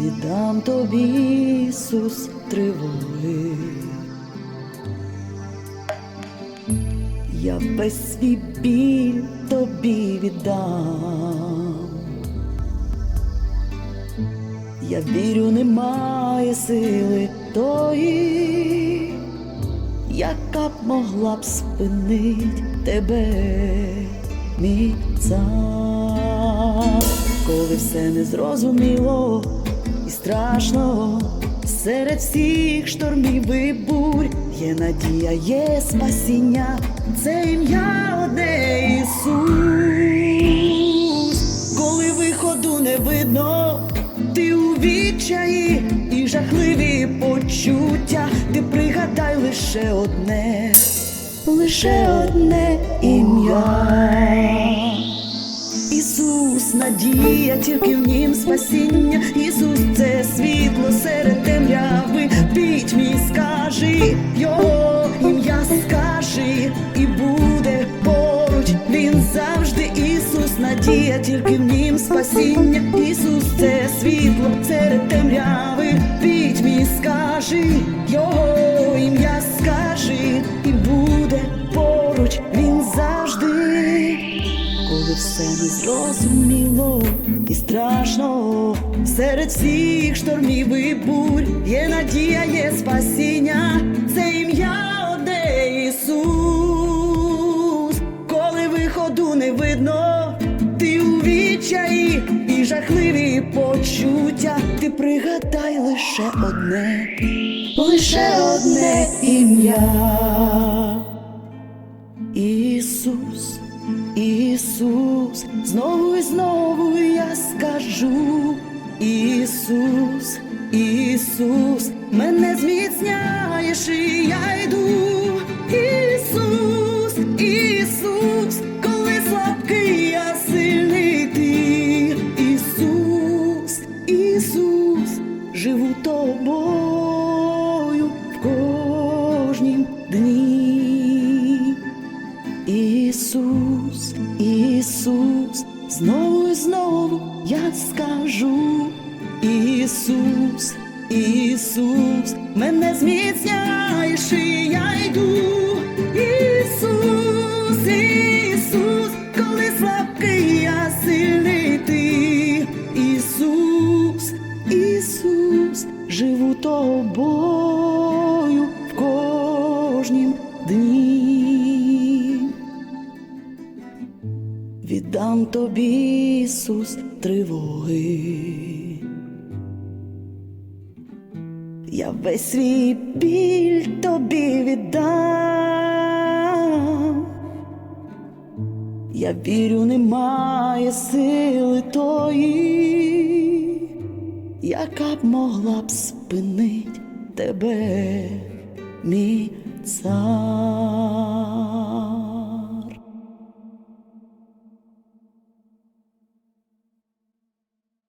віддам тобі Ісус тривоги. Я весь свій біль тобі віддам. Я вірю, немає сили тої, яка б могла б спинить тебе, мій цар. Коли все незрозуміло і страшно, серед всіх штормів і бурь є надія, є спасіння, це ім'я одне Ісус. Коли виходу не видно, ти у відчаї і жахливі почуття, ти пригадай лише одне, лише одне ім'я. Ісус, надія, тільки в нім спасіння. Ісус, це світло серед темряви. Пітьмі скажи його ім'я скажи, і буде поруч. Він завжди Ісус, надія, тільки в нім спасіння. Ісус, це світло серед темряви. Пітьмі скажи коли все незрозуміло і страшно, серед всіх штормів і бурь є надія, є спасіння, це ім'я одне Ісус, коли виходу не видно, ти у відчаї і жахливі почуття, ти пригадай лише одне, лише одне ім'я. Знову і знову я скажу, Ісус, Ісус, мене зміцняєш і я йду. Ісус, Ісус, коли слабкий, я сильний ти. Ісус, Ісус, живу тобою в кожнім дні. Ісус, Ісус, знову і знову я скажу. Ісус, Ісус, мене зміцняєш і я йду. Тобі Ісус тривоги. Я весь свій біль тобі віддам. Я вірю, немає сили тої, яка б могла б спинить тебе, мій цар.